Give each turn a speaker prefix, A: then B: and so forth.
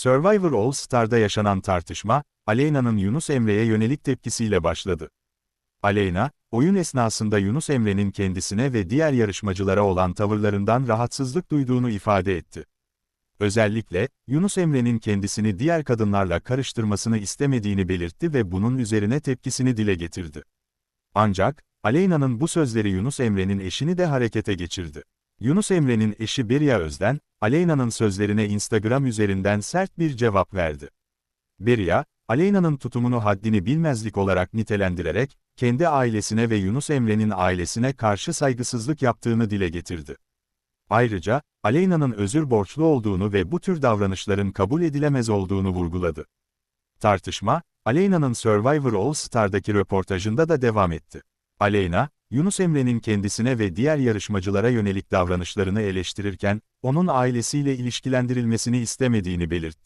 A: Survivor All Star'da yaşanan tartışma, Aleyna'nın Yunus Emre'ye yönelik tepkisiyle başladı. Aleyna, oyun esnasında Yunus Emre'nin kendisine ve diğer yarışmacılara olan tavırlarından rahatsızlık duyduğunu ifade etti. Özellikle, Yunus Emre'nin kendisini diğer kadınlarla karıştırmasını istemediğini belirtti ve bunun üzerine tepkisini dile getirdi. Ancak, Aleyna'nın bu sözleri Yunus Emre'nin eşini de harekete geçirdi. Yunus Emre'nin eşi Beria Özden, Aleyna'nın sözlerine Instagram üzerinden sert bir cevap verdi. Beria, Aleyna'nın tutumunu haddini bilmezlik olarak nitelendirerek, kendi ailesine ve Yunus Emre'nin ailesine karşı saygısızlık yaptığını dile getirdi. Ayrıca, Aleyna'nın özür borçlu olduğunu ve bu tür davranışların kabul edilemez olduğunu vurguladı. Tartışma, Aleyna'nın Survivor All Star'daki röportajında da devam etti. Aleyna, Yunus Emre'nin kendisine ve diğer yarışmacılara yönelik davranışlarını eleştirirken, onun ailesiyle ilişkilendirilmesini istemediğini belirtti.